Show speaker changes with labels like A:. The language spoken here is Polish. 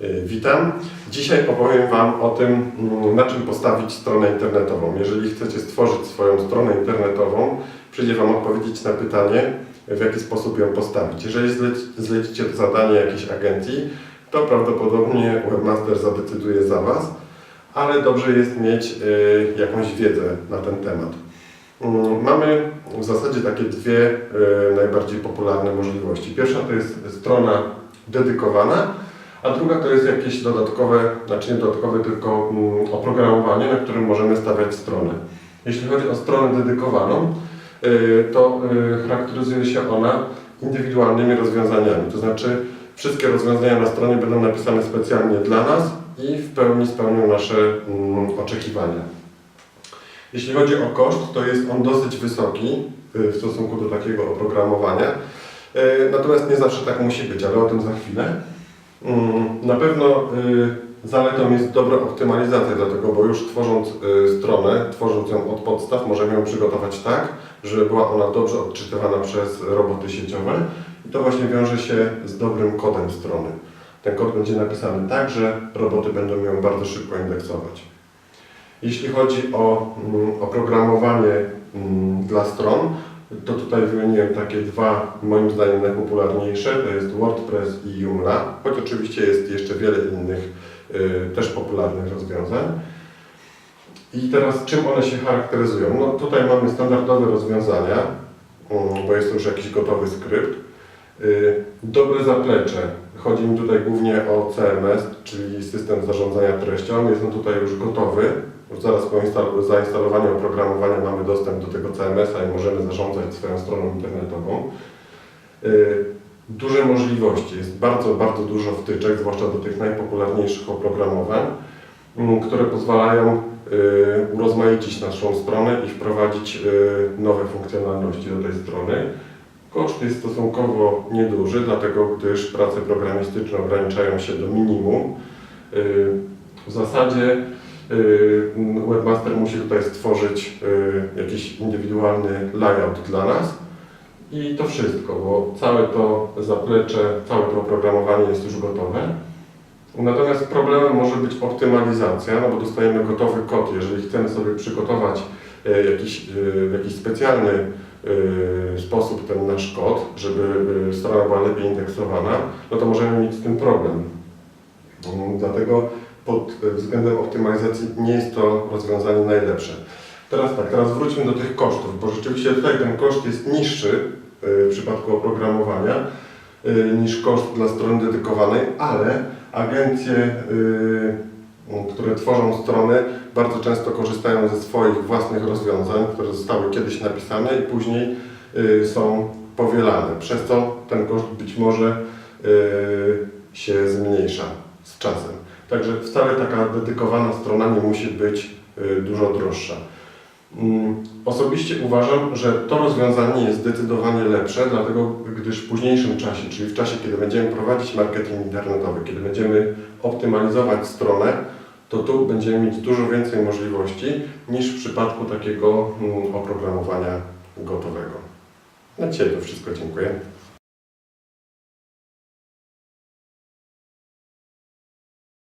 A: Y, Witam. Dzisiaj opowiem Wam o tym, mm, na czym postawić stronę internetową. Jeżeli chcecie stworzyć swoją stronę internetową, przyjdzie Wam odpowiedzieć na pytanie, w jaki sposób ją postawić. Jeżeli zleci- zlecicie to zadanie jakiejś agencji, to prawdopodobnie Webmaster zadecyduje za Was, ale dobrze jest mieć y, jakąś wiedzę na ten temat. Mm, Mamy w zasadzie takie dwie y, najbardziej popularne możliwości. Pierwsza to jest strona dedykowana, a druga to jest jakieś dodatkowe, znaczy nie dodatkowe, tylko mm, oprogramowanie, na którym możemy stawiać stronę. Jeśli chodzi o stronę dedykowaną, y, to y, charakteryzuje się ona indywidualnymi rozwiązaniami, to znaczy wszystkie rozwiązania na stronie będą napisane specjalnie dla nas i w pełni spełnią nasze mm, oczekiwania. Jeśli chodzi o koszt, to jest on dosyć wysoki y, w stosunku do takiego oprogramowania. Natomiast nie zawsze tak musi być, ale o tym za chwilę. Mm, Na pewno y, zaletą jest dobra optymalizacja, dlatego, bo już tworząc y, stronę, tworząc ją od podstaw, możemy ją przygotować tak, żeby była ona dobrze odczytywana przez roboty sieciowe i to właśnie wiąże się z dobrym kodem strony. Ten kod będzie napisany tak, że roboty będą ją bardzo szybko indeksować. Jeśli chodzi o mm, oprogramowanie mm, dla stron, to tutaj wymieniłem takie dwa, moim zdaniem najpopularniejsze, to jest WordPress i Joomla, choć oczywiście jest jeszcze wiele innych y, też popularnych rozwiązań. I teraz czym one się charakteryzują? No tutaj mamy standardowe rozwiązania, mm, bo jest już jakiś gotowy skrypt. Y, Dobre zaplecze. Chodzi mi tutaj głównie o CMS, czyli system zarządzania treścią. Jest on tutaj już gotowy. Już zaraz po instal- zainstalowaniu oprogramowania mamy dostęp do tego CMS-a i możemy zarządzać swoją stroną internetową. Y, Duże możliwości. Jest bardzo, bardzo dużo wtyczek, zwłaszcza do tych najpopularniejszych oprogramowań, mm, które pozwalają y, urozmaicić naszą stronę i wprowadzić y, nowe funkcjonalności do tej strony. Koszt jest stosunkowo nieduży, dlatego gdyż prace programistyczne ograniczają się do minimum. Y, W zasadzie y, webmaster musi tutaj stworzyć y, jakiś indywidualny layout dla nas i to wszystko, bo całe to zaplecze, całe to oprogramowanie jest już gotowe. Natomiast problemem może być optymalizacja, no bo dostajemy gotowy kod. Jeżeli chcemy sobie przygotować jakiś, jakiś specjalny sposób ten nasz kod, żeby e, strona była lepiej indeksowana, no to możemy mieć z tym problem. Mm, Dlatego pod względem optymalizacji nie jest to rozwiązanie najlepsze. Teraz tak, teraz wróćmy do tych kosztów, bo rzeczywiście tutaj ten koszt jest niższy e, w przypadku oprogramowania niż koszt dla strony dedykowanej, ale agencje, y, które tworzą strony, bardzo często korzystają ze swoich własnych rozwiązań, które zostały kiedyś napisane i później y, są powielane. Przez to ten koszt być może y, się zmniejsza z czasem. Także wcale taka dedykowana strona nie musi być y, dużo droższa. Mm, Osobiście uważam, że to rozwiązanie jest zdecydowanie lepsze, dlatego gdyż w późniejszym czasie, czyli w czasie, kiedy będziemy prowadzić marketing internetowy, kiedy będziemy optymalizować stronę, to tu będziemy mieć dużo więcej możliwości niż w przypadku takiego mm, oprogramowania gotowego. Na dzisiaj to wszystko. Dziękuję.